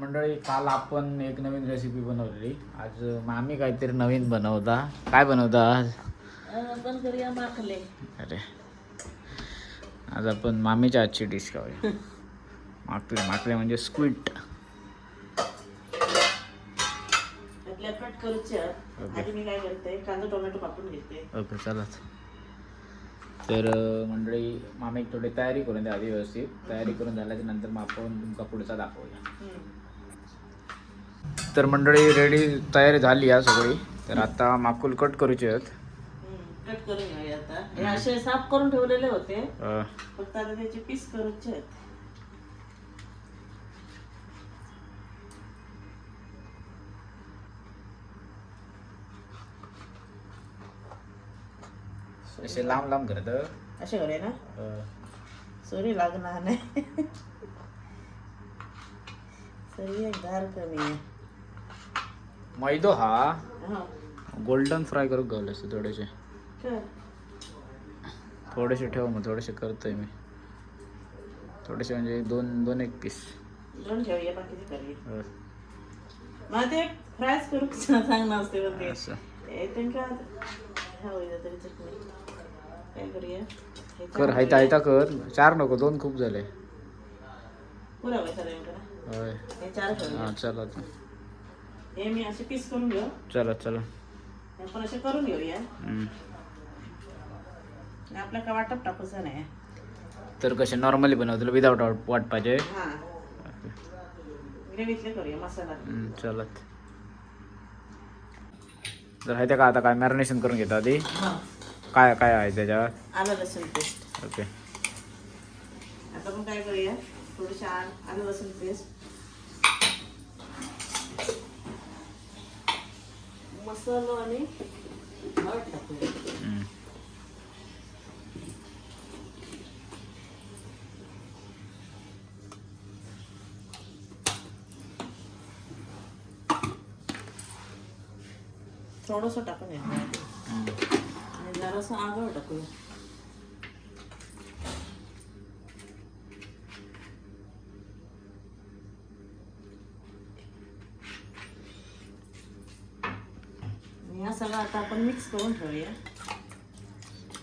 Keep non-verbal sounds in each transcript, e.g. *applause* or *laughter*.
मंडळी काल आपण एक नवीन रेसिपी बनवलेली. आज मामी काहीतरी नवीन बनवता. काय बनवता आज? आपण करूया माखले. अरे. आज आपण मामीच्या आजची डिश खाऊया. माकले माकले म्हणजे स्क्विट आपल्या कट करूच्या ओके. आधी मी काय करते कांदा टोमॅटो कापून घेते. ओके चला तर मंडळी मामी थोडी तयारी करून द्या आधी व्यवस्थित. तयारी करून झाल्याच्यानंतर मग आपण तुमका पुढचा दाखवूया. तर मंडळी रेडी तयारी झाली आहे सगळी. तर आता माकुल कट करूचे आहेत. कट करून घेऊया आता. हे असे साफ करून ठेवलेले होते. अं, फक्त आता त्याचे पीस करूचे आहेत. असे लांब लांब करत. असे करूया ना. सॉरी लागणार नाही. सॉरी एक धार कमी आहे. मैदो हा. गोल्डन फ्राय करू गावले असते थोडेसे. थोडेसे ठेव मग थोडेसे करतोय मी. थोडेसे म्हणजे दोन दोन एक पीस दोन ठेवूया बाकीचे करूया मला ते फ्रायच करू पण ते. त्यांका काय करूया? हायता हायता कर. चार नको दोन खूप झाले. पुरा होय. हे चार चला. हे मी असे पीस करून घेऊ. चला चला. हे पण असे करून घेऊया. आपल्या का वाटप टाकूचं नाही. तर कसे नॉर्मली बनवतील विदाउट वाट पाहिजे. हा. ग्रेव्हीतले करूया मसाला. तर हायत्या का आता काय मॅरिनेशन करून घेता आधी? काय काय आहे त्याच्यात आलं लसूण पेस्ट ओके. आता आपण काय करूया? थोडीशी आलं लसूण पेस्ट मसालो आणि हळद टाकूया. थोडंसं टाकून या हम्म. आणि जरासं आगळ टाकूया आणि हा सगळं आता आपण मिक्स करून ठेवूया.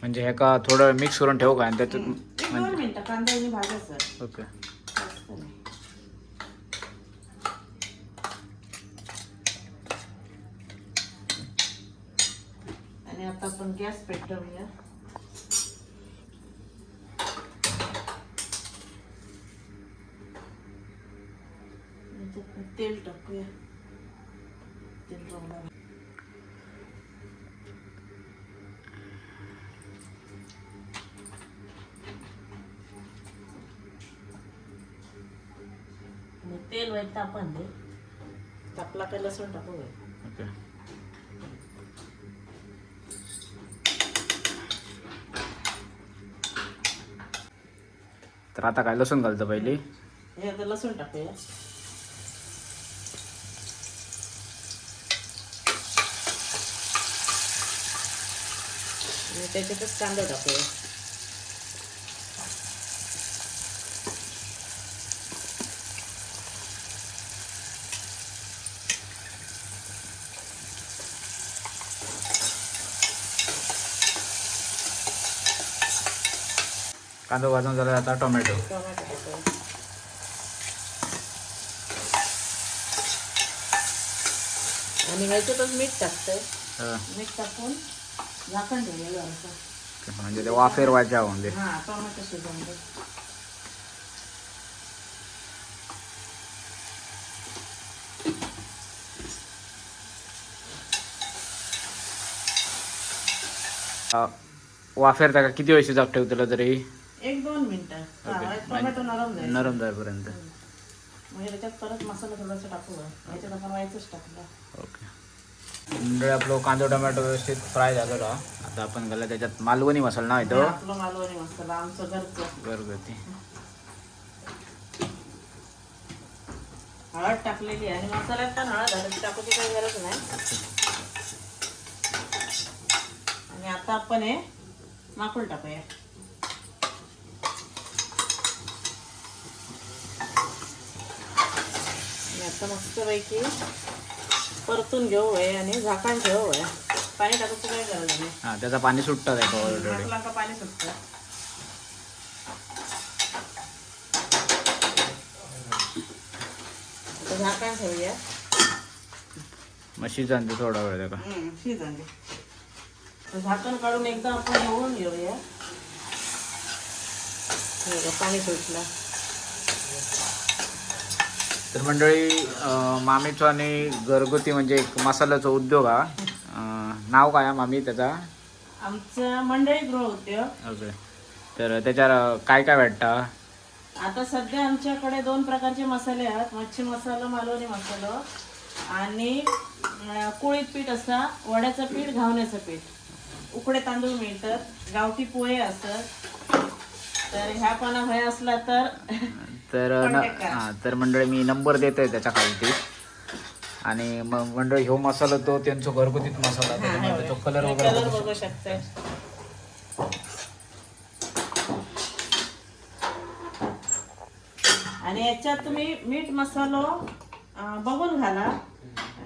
म्हणजे हे का थोडं मिक्स करून ठेवू का? आणि त्याच्यात एक दोन मिनिटं कांदा आणि भाजायचं ओके. जास्त नाही. आणि आता आपण गॅस पेटवूया याच्यात तेल टाकूया तेल टाकूया आणि तेल वाईट तापण दे. तापला काय लसूण टाकू. ओके. तर आता काय लसूण घालतं पहिली? हे आता लसूण टाकूया. आणि त्याच्यातच कांदा टाकूया. कांदा भाजून झाला आता टोमॅटो. आणि ह्याच्यातच मीठ टाकतंय. हा, मीठ टाकून झाकण ठेवूया जरासं म्हणजे ते वाफेर वाजा म्हणजे हा टोमॅटो शिजवून वाफेर त्या किती वेळ शिजाक ठेवतलं तरी? एक दोन मिनिटं. टोमॅटो नरम जाईल नरम जाईपर्यंत. म्हणजे त्याच्यात परत मसाला थोडासा टाकू? याच्यात आपण व्हायचंच टाकलं ओके. आपलं कांदा टोमॅटो व्यवस्थित फ्राय झालेला. आता आपण घाला त्याच्यात मालवणी मसाला ना येतो आपलं मालवणी मसाला आमचं घरचं. घरगुती. हळद टाकलेली आहे. आणि मसाल्यात पण हळद हळद टाकूची काही गरज नाही. आणि आता आपण हे माकुल टाकूया. आणि आता मस्तपैकी परतून घेऊ आहे आणि झाकण ठेवू आहे पाणी टाकायचं काय गरज नाही हां त्याचं पाणी सुटतं आहे ऑलरेडी झाकला का पाणी सुटतं. आता झाकण ठेवूया. मग शिजन थोडा वेळ त्याला. हम्म, शिजन दे. तर झाकण काढून एकदा आपण घेऊन घेऊया. हे बघा, पाणी सुटलं. तर मंडळी मामीचं आणि घरगुती म्हणजे एक मसाल्याचा उद्योग हा. नाव काय आहे मामी त्याचा? आमचं मंडळी गृह उद्योग. ओके. तर त्याच्यावर काय काय भेटतं? आता सध्या आमच्याकडे दोन प्रकारचे मसाले आहेत. मच्छी मसाला मालवणी मसाला. आणि कुळीत पीठ असा वड्याचं पीठ घावण्याचं पीठ. उकडे तांदूळ मिळतात. गावठी पोहे असतात. तर ह्या हव्या असला तर तर *laughs* न. हां तर मंडळी मी नंबर देतोय त्याच्या खालती आणि मग मंडळी ह्यो मसाला तो त्यांचा घरगुतीच मसाला त्याच्यामुळे तो कलर वगैरे कलर बघू बघू शकताय आणि याच्यात तुम्ही मीठ मसालो अं, बघून घाला.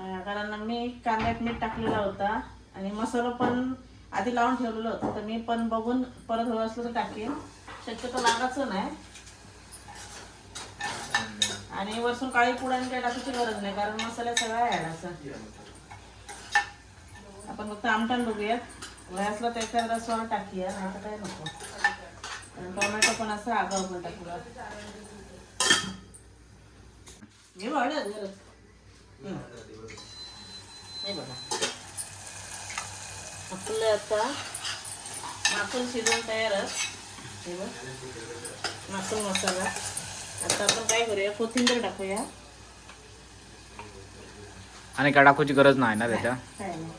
अं, कारण मी कांद्यात मीठ टाकलेला होता. आणि मसाला पण आधी लावून ठेवलेला होता तर मी पण बघून परत हवं असलं तर टाकेन. शक्यतो लागायचं नाही. आणि वरसून काळी पुडाने काय टाकायची गरज नाही कारण मसाला सगळा आहे आपण फक्त आमटण बघूयात. वय त्याच्या तर एखादा स्वार टाकूया नाही तर काय नको. टोमॅटो पण असं आगाव पण टाकूया हे वाढत गरज हे बघा. आपलं आता माकून शिजवून तयारच हे बघ माकून मसाला. आता आपण काय करूया? कोथिंबीर टाकूया. आणि काय टाकूची गरज नाही ना त्याच्या? काय नाही.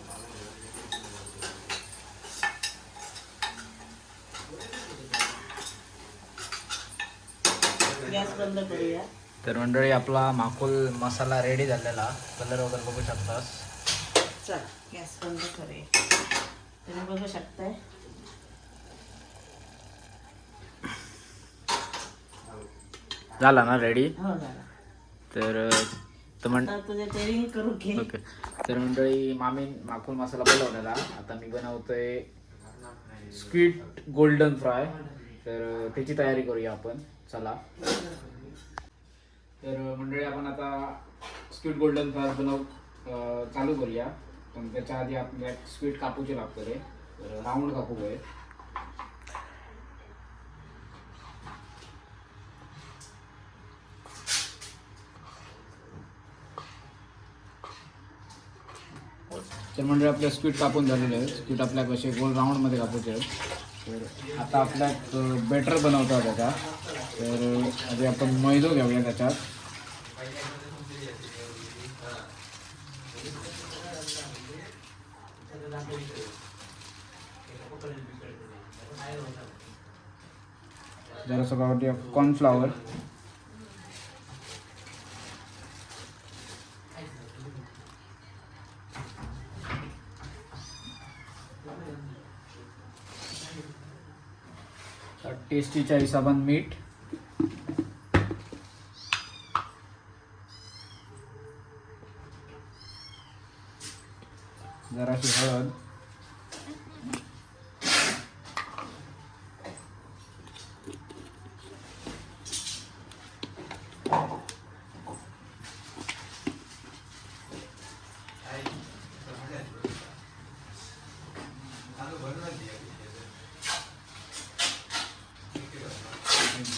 गॅस बंद करूया. तर मंडळी आपला माकुल मसाला रेडी झालेला. कलर वगैरे बघू शकतास. चल गॅस बंद करूया. तुम्ही बघू शकताय. झाला ना रेडी हो झाला. तर तर म्हण आता तुझे टेरिंग करू घे ओके. तर मंडळी मामी माकुल मसाला बनवलेला आता मी बनवतोय स्वीट गोल्डन फ्राय तर त्याची तयारी करूया आपण. चला. तर मंडळी आपण आता स्वीट गोल्डन फ्राय बनव चालू करूया. पण त्याच्या आधी आपल्याला स्वीट कापूचे लागतं रे राऊंड कापू आहे. तर म्हणजे आपल्या स्वीट कापून झालेले आहे. स्वीट आपल्या कसे गोल राऊंडमध्ये कापूचे आहेत. तर आता आपल्या बेटर बनवतो त्याचा. तर आधी आपण मैदो घेऊया त्याच्यात. जरासं गावठी कॉर्नफ्लावर टेस्टीच्या हिशोबान मीठ. जराशी हळद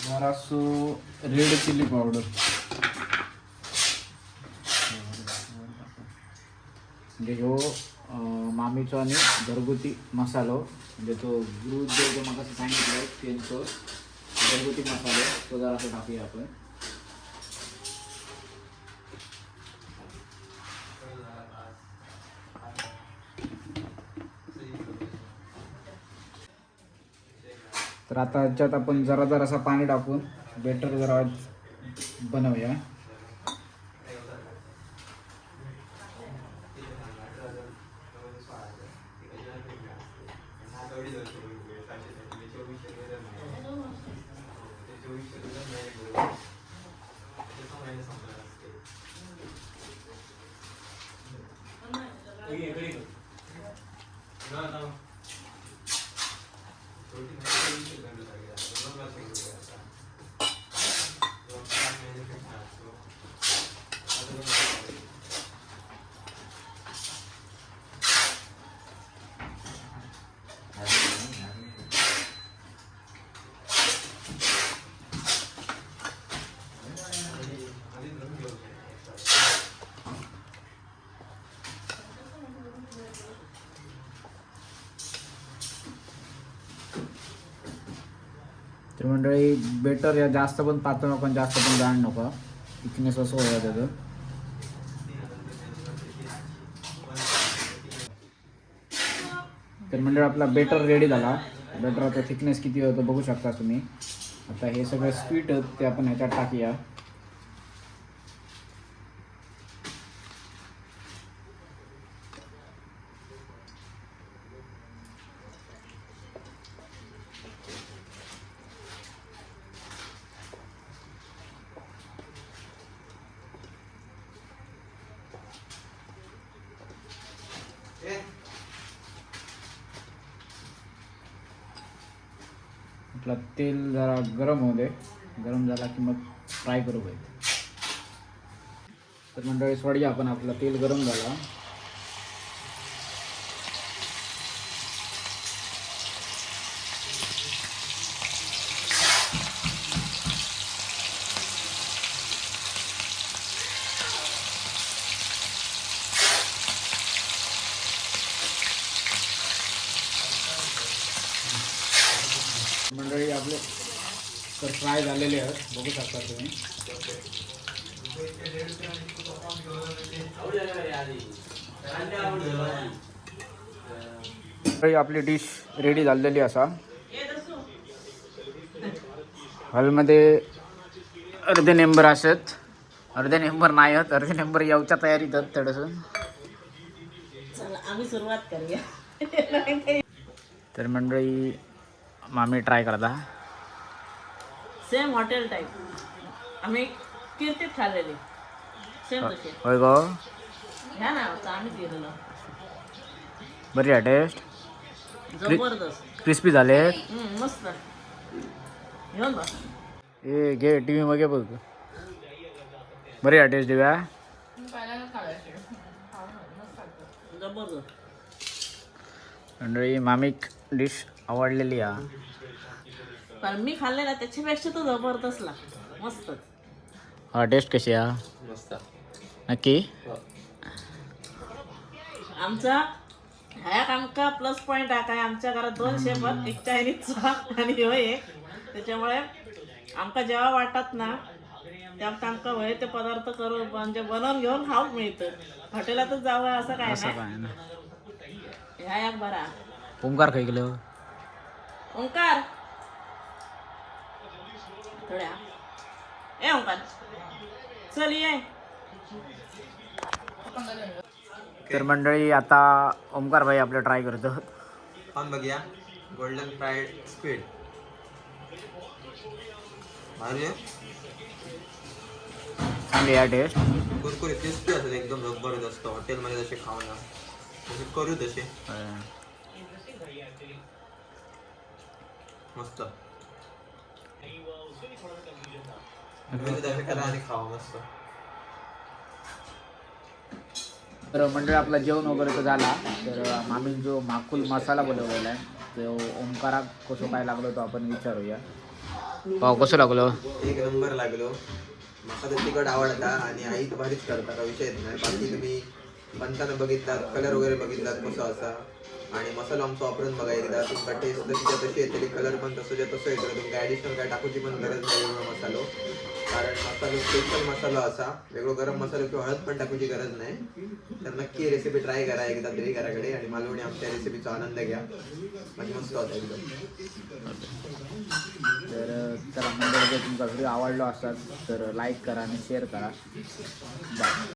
जरासो रेड चिली पावडर म्हणजे ह्यो मामीचो आणि घरगुती मसालो म्हणजे तो गुरु जो म्हाका सांगितलं त्यांचं घरगुती मसालो तो जरासो टाकूया आपण. तर आता ह्याच्यात आपण जरा जरासा पाणी टाकून बेटर जरा बनवूया तर मंडळी बेटर या जास्त पण पातळ नको आणि जास्त पण जाड नको. थिकनेस असं होतं त्याचं. तर मंडळ आपला बेटर रेडी झाला. बेटरचा थिकनेस किती होतं बघू शकता तुम्ही. आता हे सगळं स्वीट ते आपण ह्याच्यात टाकूया. आपला तेल जरा गरम होऊ दे. गरम झाला की मग फ्राय करू पाहिजे तर मंडळी सोडूया आपण आपला तेल गरम झाला मंडळी आपले तर फ्राय झालेले आहेत बघू शकता तुम्ही. आपली डिश रेडी झालेली असा. हॉलमध्ये अर्धे नेंबर असत. अर्धे नेंबर नाही आहेत अर्धे नेंबर येऊच्या तयारीत आहेत थोडंसं. चला आम्ही सुरुवात करूया. तर मंडळी मामी ट्राय करता. सेम हॉटेल टाईप आम्ही कीर्तीत खाल्लेली. सेम तशी. होय गो? घ्या ना आता आम्ही केलेलं बरी आहे टेस्ट जबरदस्त. क्रिस्पी झाले हम्म, मस्त. घेऊन बा ए घे टी व्ही मध्ये बघ. बरी आहे टेस्ट दिव्या? जबरदस्त. मंडळी मामिक डिश आवडलेली आहे. पण मी खाल्लेला त्याच्यापेक्षा तो जबरदस्त लागतो. मस्त हा टेस्ट कशी आहे? मस्त. नक्की? आमचा ह्या आमका प्लस पॉईंट हा काय? आमच्या घरात दोन शेफ आहेत एक चायनीजचा आणि ह्यो एक. त्याच्यामुळे आमका जेव्हा वाटत ना तेव्हा आमका होय ते पदार्थ करून म्हणजे बनवून घेऊन खाऊक मिळतं. हॉटेलातच जावं असं काय असं नाही. काय ना ह्या एक बरा. ओंकार खाई गेलो. ओंकार? थोड्या ए ओंकार चल ये. तर मंडळी आता ओंकार भाई आपलं ट्राय करतो खाऊन बघूया. गोल्डन फ्राईड स्क्विड भारी आहे. चांगली आहे टेस्ट कुरकुरीत क्रिस्पी असेल एकदम जबरदस्त हॉटेलमध्ये जसे खाऊ ना तसे करू तसे. मस्त तुम्ही तसे करा आणि खावा मस्त तर मंडळी आपला जेवण वगैरे तर झाला. तर मामीन जो माकुल मसाला बनवलेला आहे तो ओंकाराक कसं काय लागलो तो आपण विचारूया. पाव कसं लागलो? एक नंबर लागलो. मला तिखट आवडता आणि आई भारीच करता का विषयच नाही. बाकी तुम्ही बनताना बघितलात कलर वगैरे बघितलात कसं असा? आणि मसाला आमचा वापरून बघा एकदा तुमका टेस्ट तशी तशी येतली कलर पण तसं तसं येतलं तुमका ॲडिशनल काय टाकूची पण गरज नाही वेगळो मसालो. कारण मसालो स्पेशल मसाला असा वेगळो गरम मसालो किंवा हळद पण टाकूची गरज नाही. तर नक्की रेसिपी ट्राय करा एकदा तरी घराकडे आणि मालवणी आमच्या रेसिपीचा आनंद घ्या. म्हणजे मस्त होता एकदम. तर चला मंडळी जर तुमचा व्हिडिओ आवडला असाल तर लाईक करा आणि शेअर करा. बाय